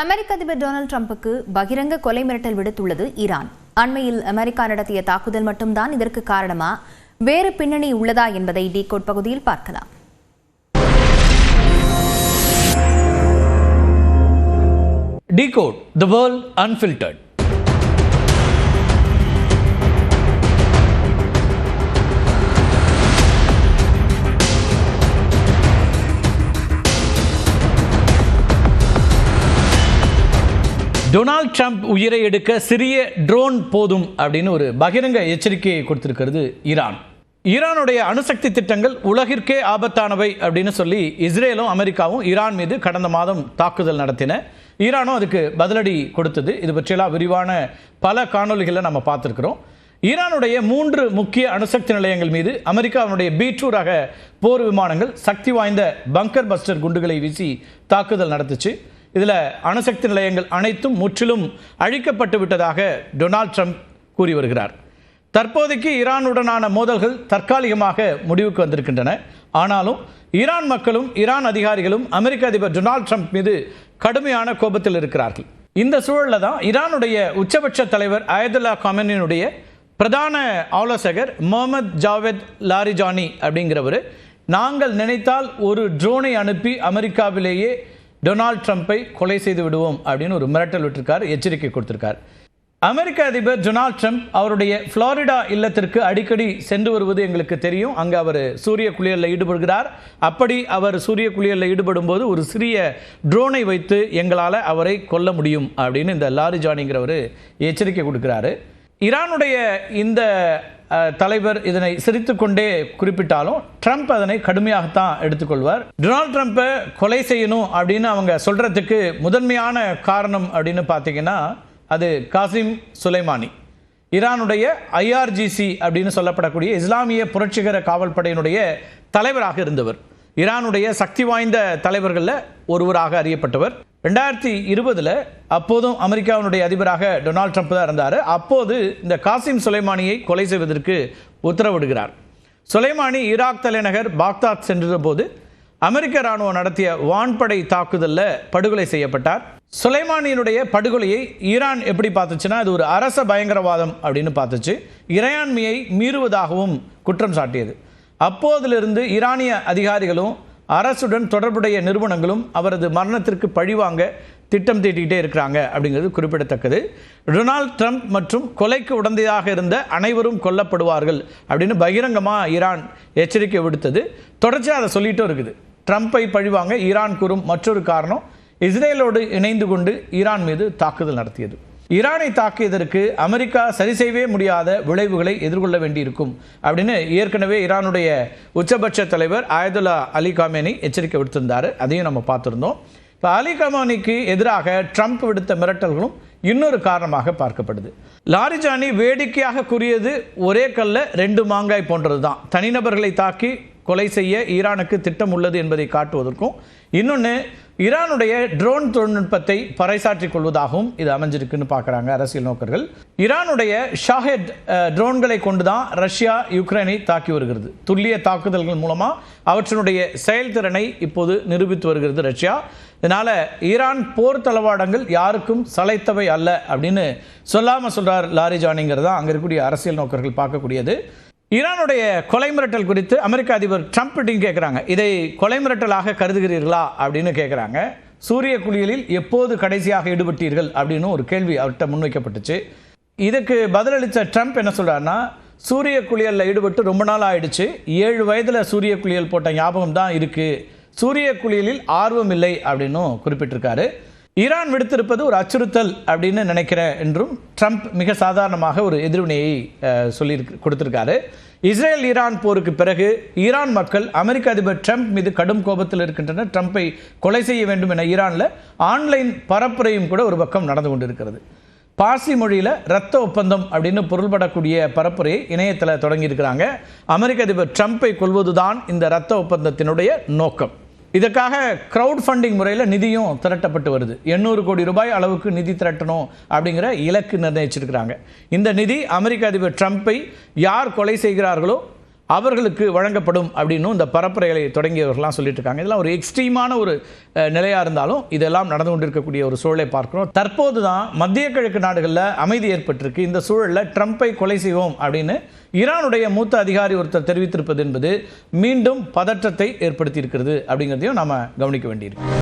அமெரிக்க அதிபர் டொனால்டு ட்ரம்புக்கு பகிரங்க கொலை மிரட்டல் விடுத்துள்ளது ஈரான் அண்மையில் அமெரிக்கா நடத்திய தாக்குதல் மட்டும்தான் இதற்கு காரணமா வேறு பின்னணி உள்ளதா என்பதை டீகோட் பகுதியில் பார்க்கலாம் Decode the world unfiltered. Donald Trump உயிரை எடுக்க சிறிய ட்ரோன் போதும் அப்படின்னு ஒரு பகிரங்க எச்சரிக்கையை கொடுத்திருக்கிறது ஈரான். ஈரானுடைய அணுசக்தி திட்டங்கள் உலகிற்கே ஆபத்தானவை அப்படின்னு சொல்லி இஸ்ரேலும் அமெரிக்காவும் ஈரான் மீது கடந்த மாதம் தாக்குதல் நடத்தின. ஈரானும் அதுக்கு பதிலடி கொடுத்தது. இது பற்றியெல்லாம் விரிவான பல காணொளிகளை நம்ம பார்த்துருக்குறோம். ஈரானுடைய மூன்று முக்கிய அணுசக்தி நிலையங்கள் மீது அமெரிக்காவினுடைய பீட்ரூ ரக போர் விமானங்கள் சக்தி வாய்ந்த பங்கர் பஸ்டர் குண்டுகளை வீசி தாக்குதல் நடத்துச்சு. இதில் அணுசக்தி நிலையங்கள் அனைத்தும் முற்றிலும் அழிக்கப்பட்டு விட்டதாக டொனால்ட் ட்ரம்ப் கூறி வருகிறார். தற்போதைக்கு ஈரானுடனான மோதல்கள் தற்காலிகமாக முடிவுக்கு வந்திருக்கின்றன. ஆனாலும் ஈரான் மக்களும் ஈரான் அதிகாரிகளும் அமெரிக்க அதிபர் டொனால்ட் ட்ரம்ப் மீது கடுமையான கோபத்தில் இருக்கிறார்கள். இந்த சூழலில் தான் ஈரானுடைய உச்சபட்ச தலைவர் அயதுல்லா காமெனினுடைய பிரதான ஆலோசகர் முகமது ஜாவேத் லாரிஜானி அப்படிங்கிறவர் நாங்கள் நினைத்தால் ஒரு ட்ரோனை அனுப்பி அமெரிக்காவிலேயே டொனால்ட் ட்ரம்ப்பை கொலை செய்து விடுவோம் அப்படின்னு ஒரு மிரட்டல் விட்டிருக்கார் எச்சரிக்கை கொடுத்திருக்கார். அமெரிக்க அதிபர் டொனால்ட் ட்ரம்ப் அவருடைய ஃப்ளாரிடா இல்லத்திற்கு அடிக்கடி சென்று வருவது எங்களுக்கு தெரியும். அங்கே அவர் சூரிய குளியலில் ஈடுபடுகிறார். அப்படி அவர் சூரிய குளியலில் ஈடுபடும் போது ஒரு சிறிய ட்ரோனை வைத்து எங்களால் அவரை கொல்ல முடியும் அப்படின்னு இந்த லாரி ஜானிங்கிறவர் எச்சரிக்கை கொடுக்குறாரு. ஈரானுடைய இந்த தலைவர் இதனை சிரித்துக்கொண்டே குறிப்பிட்டாலும் ட்ரம்ப் அதனை கடுமையாகத்தான் எடுத்துக்கொள்வார். டொனால்ட் ட்ரம்ப்பை கொலை செய்யணும் அப்படின்னு அவங்க சொல்கிறதுக்கு முதன்மையான காரணம் அப்படின்னு பார்த்தீங்கன்னா அது காசிம் சுலைமானி. ஈரானுடைய ஐஆர்ஜிசி அப்படின்னு சொல்லப்படக்கூடிய இஸ்லாமிய புரட்சிகர காவல் படையினுடைய தலைவராக இருந்தவர். ஈரானுடைய சக்தி வாய்ந்த தலைவர்களில் ஒருவராக அறியப்பட்டவர். ரெண்டாயிரத்தி இருபதில் அப்போதும் அமெரிக்காவினுடைய அதிபராக டொனால்ட் ட்ரம்ப் தான் இருந்தார். அப்போது இந்த காசிம் சுலைமானியை கொலை செய்வதற்கு உத்தரவிடுகிறார். சுலைமானி ஈராக் தலைநகர் பாக்தாத் சென்ற போது அமெரிக்க ராணுவம் நடத்திய வான்படை தாக்குதலில் படுகொலை செய்யப்பட்டார். சுலைமானியினுடைய படுகொலையை ஈரான் எப்படி பார்த்துச்சுன்னா அது ஒரு அரச பயங்கரவாதம் அப்படின்னு பார்த்துச்சு. இறையாண்மையை மீறுவதாகவும் குற்றம் சாட்டியது. அப்போதிலிருந்து ஈரானிய அதிகாரிகளும் அரசுடன் தொடர்புடைய நிறுவனங்களும் அவரது மரணத்திற்கு பழிவாங்க திட்டம் தீட்டிக்கிட்டே இருக்கிறாங்க அப்படிங்கிறது குறிப்பிடத்தக்கது. டொனால்ட் ட்ரம்ப் மற்றும் கொலைக்கு உடந்தையாக இருந்த அனைவரும் கொல்லப்படுவார்கள் அப்படின்னு பகிரங்கமாக ஈரான் எச்சரிக்கை விடுத்தது. தொடர்ச்சியாக அதை சொல்லிட்டும் இருக்குது. ட்ரம்ப்பை பழிவாங்க ஈரான் கூறும் மற்றொரு காரணம் இஸ்ரேலோடு இணைந்து கொண்டு ஈரான் மீது தாக்குதல் நடத்தியது. ஈரானை தாக்கியதற்கு அமெரிக்கா சரி செய்யவே முடியாத விளைவுகளை எதிர்கொள்ள வேண்டியிருக்கும் அப்படின்னு ஏற்கனவே ஈரானுடைய உச்சபட்ச தலைவர் ஆயதுல்லா அலி காமேனி எச்சரிக்கை விடுத்திருந்தார். அதையும் நம்ம பார்த்துருந்தோம். இப்போ அலி கமானிக்கு எதிராக ட்ரம்ப் விடுத்த மிரட்டல்களும் இன்னொரு காரணமாக பார்க்கப்படுது. லாரிஜானி வேடிக்கையாக கூறியது ஒரே கல்ல ரெண்டு மாங்காய் போன்றது தான் தனிநபர்களை தாக்கி கொலை செய்ய ஈரானுக்கு திட்டம் உள்ளது என்பதை காட்டுவதற்கும் இன்னொன்று ஈரானுடைய ட்ரோன் தொழில்நுட்பத்தை பறைசாற்றிக் கொள்வதாகவும் இது அமைஞ்சிருக்குன்னு பார்க்குறாங்க அரசியல் நோக்கர்கள். ஈரானுடைய ஷாஹெட் ட்ரோன்களை கொண்டு தான் ரஷ்யா யுக்ரைனை தாக்கி வருகிறது. துல்லிய தாக்குதல்கள் மூலமாக அவற்றினுடைய செயல்திறனை இப்போது நிரூபித்து வருகிறது ரஷ்யா. இதனால் ஈரான் போர் தளவாடங்கள் யாருக்கும் சளைத்தவை அல்ல அப்படின்னு சொல்லாமல் சொல்கிறார் லாரி ஜானிங்கிறது தான் அங்கே இருக்கக்கூடிய அரசியல் நோக்கர்கள் பார்க்கக்கூடியது. ஈரானுடைய கொலை மிரட்டல் குறித்து அமெரிக்க அதிபர் ட்ரம்ப் கிட்டையும் கேட்குறாங்க இதை கொலை மிரட்டலாக கருதுகிறீர்களா அப்படின்னு கேட்குறாங்க சூரிய குளியலில் எப்போது கடைசியாக ஈடுபட்டீர்கள் அப்படின்னு ஒரு கேள்வி அவர்கிட்ட முன்வைக்கப்பட்டுச்சு. இதுக்கு பதிலளித்த ட்ரம்ப் என்ன சொல்கிறாருன்னா சூரிய குளியலில் ஈடுபட்டு ரொம்ப நாள் ஆயிடுச்சு. ஏழு வயதில் சூரிய குளியல் போட்ட ஞாபகம் தான் இருக்குது சூரிய குளியலில் ஆர்வம் இல்லை அப்படின்னும் குறிப்பிட்டிருக்காரு. ஈரான் விடுத்திருப்பது ஒரு அச்சுறுத்தல் அப்படின்னு நினைக்கிறேன் என்றும் ட்ரம்ப் மிக சாதாரணமாக ஒரு எதிர்வினையை சொல்லி கொடுத்திருக்காரு. இஸ்ரேல் ஈரான் போருக்கு பிறகு ஈரான் மக்கள் அமெரிக்க அதிபர் ட்ரம்ப் மீது கடும் கோபத்தில் இருக்கின்றனர். ட்ரம்ப்பை கொலை செய்ய வேண்டும் என ஈரானில் ஆன்லைன் பரப்புரையும் கூட ஒரு பக்கம் நடந்து கொண்டிருக்கிறது. பார்சி மொழியில் ரத்த ஒப்பந்தம் அப்படின்னு பொருள்படக்கூடிய பரப்புரையை இணையத்தில் தொடங்கியிருக்கிறாங்க. அமெரிக்க அதிபர் ட்ரம்ப்பை கொள்வதுதான் இந்த ரத்த ஒப்பந்தத்தினுடைய நோக்கம். இதற்காக க்ரௌட் ஃபண்டிங் முறையில் நிதியும் திரட்டப்பட்டு வருது. எண்ணூறு கோடி ரூபாய் அளவுக்கு நிதி திரட்டணும் அப்படிங்கிற இலக்கு நிர்ணயிச்சிருக்கிறாங்க. இந்த நிதி அமெரிக்க அதிபர் ட்ரம்ப்பை யார் கொலை செய்கிறார்களோ அவர்களுக்கு வழங்கப்படும் அப்படின்னு இந்த பரப்புரைகளை தொடங்கியவர்கள்லாம் சொல்லிட்டு இருக்காங்க இதெல்லாம் ஒரு எக்ஸ்ட்ரீமான ஒரு நிலையாக இருந்தாலும் இதெல்லாம் நடந்து கொண்டிருக்கக்கூடிய ஒரு சூழலை பார்க்கிறோம். தற்போது தான் மத்திய கிழக்கு நாடுகளில் அமைதி ஏற்பட்டிருக்கு. இந்த சூழலில் ட்ரம்ப்பை கொலை செய்வோம் அப்படின்னு ஈரானுடைய மூத்த அதிகாரி ஒருத்தர் தெரிவித்திருப்பது என்பது மீண்டும் பதற்றத்தை ஏற்படுத்தியிருக்கிறது அப்படிங்கிறதையும் நாம் கவனிக்க வேண்டியிருக்கு.